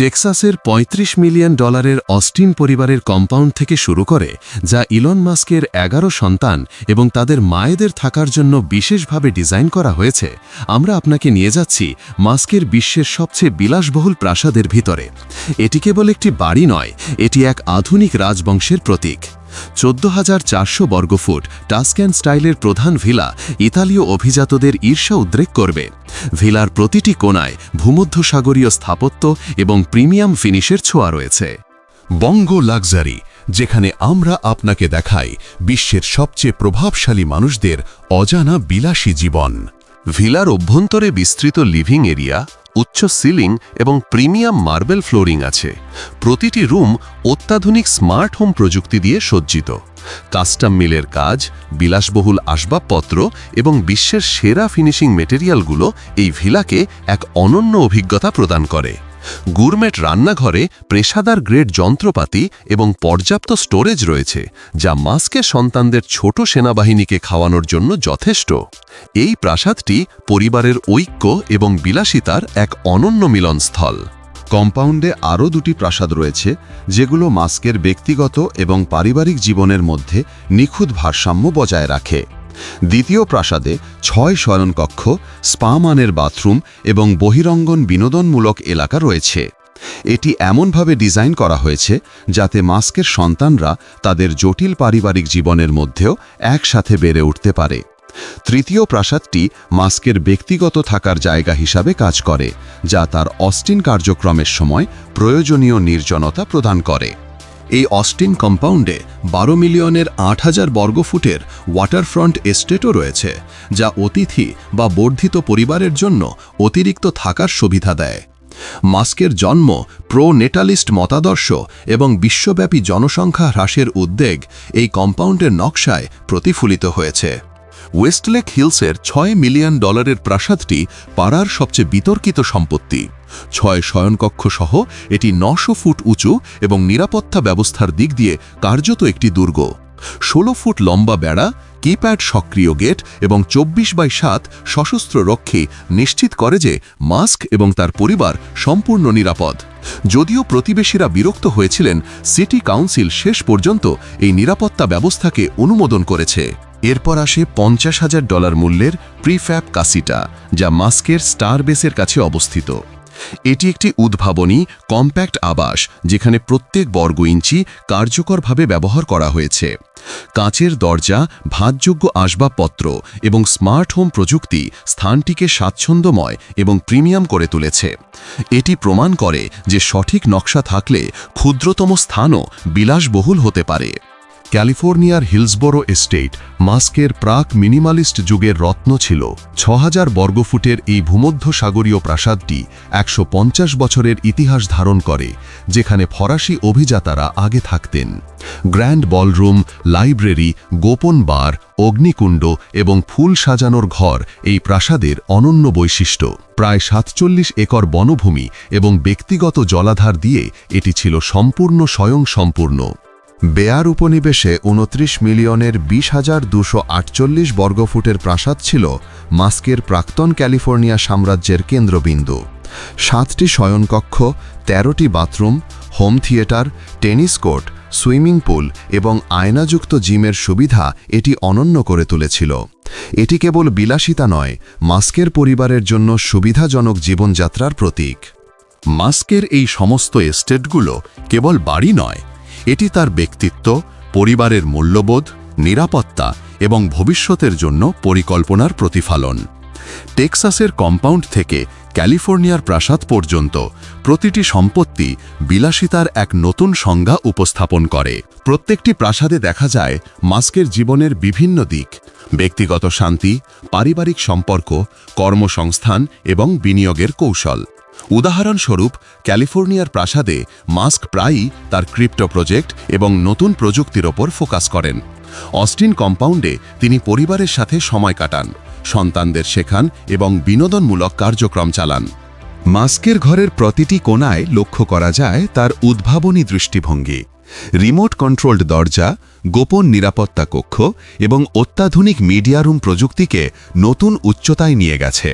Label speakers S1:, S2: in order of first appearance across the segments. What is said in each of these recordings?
S1: টেক্সাসের ৩৫ million ডলারের Austin পরিবারের compound থেকে শুরু করে, যা ইলন মাস্কের এগারো সন্তান এবং তাদের মায়েদের থাকার জন্য বিশেষভাবে ডিজাইন করা হয়েছে, আমরা আপনাকে নিয়ে যাচ্ছি মাস্কের বিশ্বের সবচেয়ে বিলাসবহুল প্রাসাদের ভিতরে। এটি কেবল একটি বাড়ি নয়, এটি এক আধুনিক রাজবংশের প্রতীক। চোদ্দ হাজার চারশো বর্গফুট টাস্ক্যান স্টাইলের প্রধান ভিলা ইতালীয় অভিজাতদের ঈর্ষা উদ্রেক করবে। ভিলার প্রতিটি কোণায় ভূমধ্যসাগরীয় স্থাপত্য এবং প্রিমিয়াম ফিনিশের ছোঁয়া রয়েছে।
S2: বঙ্গ লাক্সারি, যেখানে আমরা আপনাকে দেখাই বিশ্বের সবচেয়ে প্রভাবশালী মানুষদের অজানা বিলাসী জীবন।
S3: ভিলার অভ্যন্তরে বিস্তৃত লিভিং এরিয়া উচ্চ সিলিং এবং প্রিমিয়াম মার্বেল ফ্লোরিং আছে। প্রতিটি রুম অত্যাধুনিক স্মার্ট হোম প্রযুক্তি দিয়ে সজ্জিত। কাস্টম মিলের কাজ, বিলাসবহুল আসবাবপত্র এবং বিশ্বের সেরা ফিনিশিং মেটেরিয়ালগুলো এই ভিলাকে এক অনন্য অভিজ্ঞতা প্রদান করে। গুরমেট রান্নাঘরে পেশাদার গ্রেড যন্ত্রপাতি এবং পর্যাপ্ত স্টোরেজ রয়েছে, যা মাস্কের সন্তানদের ছোট সেনাবাহিনীকে খাওয়ানোর জন্য যথেষ্ট। এই প্রাসাদটি পরিবারের ঐক্য এবং বিলাসিতার এক অনন্য মিলনস্থল।
S4: কম্পাউন্ডে আরও দুটি প্রাসাদ রয়েছে, যেগুলো মাস্কের ব্যক্তিগত এবং পারিবারিক জীবনের মধ্যে নিখুঁত ভারসাম্য বজায় রাখে। দ্বিতীয় প্রাসাদে ছয় শয়নকক্ষ স্পা মানের বাথরুম এবং বহিরঙ্গন বিনোদনমূলক এলাকা রয়েছে। এটি এমনভাবে ডিজাইন করা হয়েছে যাতে মাস্কের সন্তানরা তাদের জটিল পারিবারিক জীবনের মধ্যেও একসাথে বেড়ে উঠতে পারে। তৃতীয় প্রাসাদটি মাস্কের ব্যক্তিগত থাকার জায়গা হিসাবে কাজ করে, যা তার অস্টিন কার্যক্রমের সময় প্রয়োজনীয় নির্জনতা প্রদান করে। এই অস্টিন কম্পাউন্ডে বারো মিলিয়নের আট হাজার বর্গফুটের ওয়াটারফ্রন্ট এস্টেটও রয়েছে, যা অতিথি বা বর্ধিত পরিবারের জন্য অতিরিক্ত থাকার সুবিধা দেয়। মাস্কের জন্ম প্রো নেটালিস্ট মতাদর্শ এবং বিশ্বব্যাপী জনসংখ্যা হ্রাসের উদ্বেগ এই কম্পাউন্ডের নকশায় প্রতিফলিত হয়েছে। ওয়েস্টলেক হিলসের ছয় মিলিয়ন ডলারের প্রাসাদটি পাড়ার সবচেয়ে বিতর্কিত সম্পত্তি। ছয় শয়নকক্ষ সহ এটি নশো ফুট উঁচু এবং নিরাপত্তা ব্যবস্থার দিক দিয়ে কার্যত একটি দুর্গ। ষোলো ফুট লম্বা বেড়া, কিপ্যাড সক্রিয় গেট এবং চব্বিশ বাই সাত সশস্ত্র রক্ষী নিশ্চিত করে যে মাস্ক এবং তার পরিবার সম্পূর্ণ নিরাপদ। যদিও প্রতিবেশীরা বিরক্ত হয়েছিলেন, সিটি কাউন্সিল শেষ পর্যন্ত এই নিরাপত্তা ব্যবস্থাকে অনুমোদন করেছে। এরপর আসে পঞ্চাশ হাজার ডলার মূল্যের প্রিফ্যাব কাসিটা, যা মাস্কের স্টার বেসের কাছে অবস্থিত। এটি একটি উদ্ভাবনী, কম্প্যাক্ট আবাস, যেখানে প্রত্যেক বর্গ ইঞ্চি কার্যকরভাবে ব্যবহার করা হয়েছে। কাঁচের দরজা ভাতযোগ্য আসবাবপত্র এবং স্মার্ট হোম প্রযুক্তি স্থানটিকে স্বাচ্ছন্দ্যময় এবং প্রিমিয়াম করে তুলেছে। এটি প্রমাণ করে যে সঠিক নকশা থাকলে ক্ষুদ্রতম স্থানও বিলাসবহুল হতে পারে। ক্যালিফোর্নিয়ার হিলসবোরো এস্টেট মাস্কের প্রাক মিনিমালিস্ট যুগের রত্ন ছিল। ছ বর্গফুটের এই ভূমধ্যসাগরীয় প্রাসাদটি একশো পঞ্চাশ বছরের ইতিহাস ধারণ করে, যেখানে ফরাসি অভিজাতারা আগে থাকতেন। গ্র্যান্ড বলরুম, লাইব্রেরি, গোপন বার, অগ্নিকুণ্ড এবং ফুল সাজানোর ঘর এই প্রাসাদের অনন্য বৈশিষ্ট্য। প্রায় সাতচল্লিশ একর বনভূমি এবং ব্যক্তিগত জলাধার দিয়ে এটি ছিল সম্পূর্ণ স্বয়ংসম্পূর্ণ। বেয়ার উপনিবেশে উনত্রিশ মিলিয়নের বিশ হাজার দুশো আটচল্লিশ বর্গফুটের প্রাসাদ ছিল মাস্কের প্রাক্তন ক্যালিফোর্নিয়া সাম্রাজ্যের কেন্দ্রবিন্দু। সাতটি শয়নকক্ষ, তেরোটি bathroom, home theatre, tennis court, swimming pool এবং আয়নাযুক্ত জিমের সুবিধা এটি অনন্য করে তুলেছিল। এটি কেবল বিলাসিতা নয়, মাস্কের পরিবারের জন্য সুবিধাজনক জীবনযাত্রার প্রতীক। মাস্কের এই সমস্ত এস্টেটগুলো কেবল বাড়ি নয় এটি তার ব্যক্তিত্ব, পরিবারের মূল্যবোধ, নিরাপত্তা এবং ভবিষ্যতের জন্য পরিকল্পনার প্রতিফলন। টেক্সাসের কম্পাউন্ড থেকে ক্যালিফোর্নিয়ার প্রাসাদ পর্যন্ত প্রতিটি সম্পত্তি বিলাসিতার এক নতুন সংজ্ঞা উপস্থাপন করে। প্রত্যেকটি প্রাসাদে দেখা যায় মাস্কের জীবনের বিভিন্ন দিক, ব্যক্তিগত শান্তি, পারিবারিক সম্পর্ক, কর্মসংস্থান এবং বিনিয়োগের কৌশল। উদাহরণস্বরূপ, ক্যালিফোর্নিয়ার প্রাসাদে মাস্ক প্রায়ই তার ক্রিপ্টো প্রজেক্ট এবং নতুন প্রযুক্তির ওপর ফোকাস করেন। অস্টিন কম্পাউন্ডে তিনি পরিবারের সাথে সময় কাটান, সন্তানদের শেখান এবং বিনোদনমূলক কার্যক্রম চালান। মাস্কের ঘরের প্রতিটি কোণায় লক্ষ্য করা যায় তার উদ্ভাবনী দৃষ্টিভঙ্গি। রিমোট কন্ট্রোলড দরজা, গোপন নিরাপত্তা কক্ষ এবং অত্যাধুনিক মিডিয়া রুম প্রযুক্তিকে নতুন উচ্চতায় নিয়ে গেছে।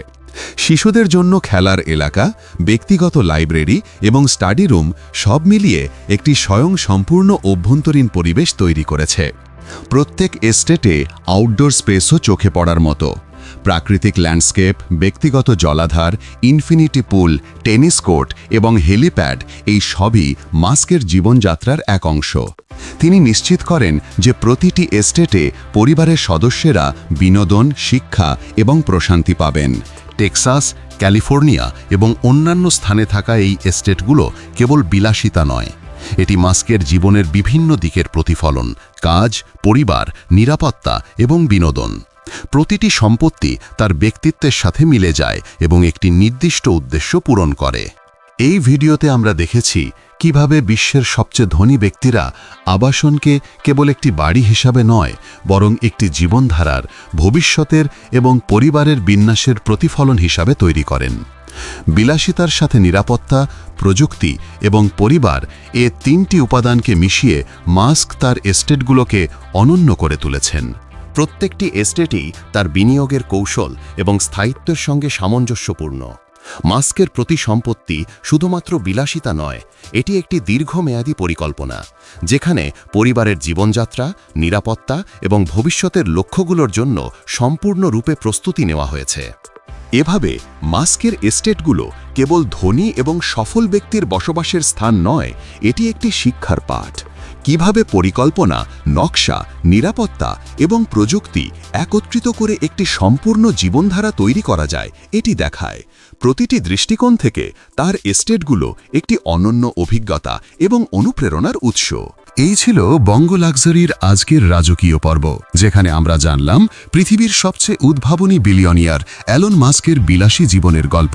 S2: শিশুদের জন্য খেলার এলাকা, ব্যক্তিগত লাইব্রেরি এবং স্টাডি রুম সব মিলিয়ে একটি স্বয়ং সম্পূর্ণ অভ্যন্তরীণ পরিবেশ তৈরি করেছে। প্রত্যেক এস্টেটে আউটডোর স্পেসও চোখে পড়ার মতো। প্রাকৃতিক ল্যান্ডস্কেপ ব্যক্তিগত জলাধার ইনফিনিটি পুল টেনিস কোর্ট এবং হেলিপ্যাড এই সবই মাস্কের জীবনযাত্রার এক অংশ। তিনি নিশ্চিত করেন যে প্রতিটি এস্টেটে পরিবারের সদস্যেরা বিনোদন, শিক্ষা এবং প্রশান্তি পাবেন। টেক্সাস, ক্যালিফোর্নিয়া এবং অন্যান্য স্থানে থাকা এই এস্টেটগুলো কেবল বিলাসিতা নয়। এটি মাস্কের জীবনের বিভিন্ন দিকের প্রতিফলন, কাজ, পরিবার, নিরাপত্তা এবং বিনোদন। প্রতিটি সম্পত্তি তার ব্যক্তিত্বের সাথে মিলে যায় এবং একটি নির্দিষ্ট উদ্দেশ্য পূরণ করে। এই ভিডিওতে আমরা দেখেছি কীভাবে বিশ্বের সবচেয়ে ধনী ব্যক্তিরা আবাসনকে কেবল একটি বাড়ি হিসাবে নয়, বরং একটি জীবনধারার, ভবিষ্যতের এবং পরিবারের বিন্যাসের প্রতিফলন হিসাবে তৈরি করেন। বিলাসিতার সাথে নিরাপত্তা, প্রযুক্তি এবং পরিবার এ তিনটি উপাদানকে মিশিয়ে মাস্ক তার এস্টেটগুলোকে অনন্য করে তুলেছেন।
S3: প্রত্যেকটি এস্টেটই তার বিনিয়োগের কৌশল এবং স্থায়িত্বের সঙ্গে সামঞ্জস্যপূর্ণ। মাস্কের প্রতি সম্পত্তি শুধুমাত্র বিলাসিতা নয়, এটি একটি দীর্ঘমেয়াদী পরিকল্পনা, যেখানে পরিবারের জীবনযাত্রা, নিরাপত্তা এবং ভবিষ্যতের লক্ষ্যগুলোর জন্য সম্পূর্ণরূপে প্রস্তুতি নেওয়া হয়েছে।
S2: এভাবে মাস্কের এস্টেটগুলো কেবল ধনী এবং সফল ব্যক্তির বসবাসের স্থান নয়, এটি একটি শিক্ষার পাঠ। কীভাবে পরিকল্পনা, নকশা, নিরাপত্তা এবং প্রযুক্তি একত্রিত করে একটি সম্পূর্ণ জীবনধারা তৈরি করা যায়, এটি দেখায়। প্রতিটি দৃষ্টিকোণ থেকে তার এস্টেটগুলো একটি অনন্য অভিজ্ঞতা এবং অনুপ্রেরণার উৎস। এই ছিল বঙ্গ লাক্সারির আজকের রাজকীয় পর্ব, যেখানে আমরা জানলাম পৃথিবীর সবচেয়ে উদ্ভাবনী বিলিয়নিয়ার অ্যালন মাস্কের বিলাসী জীবনের গল্প।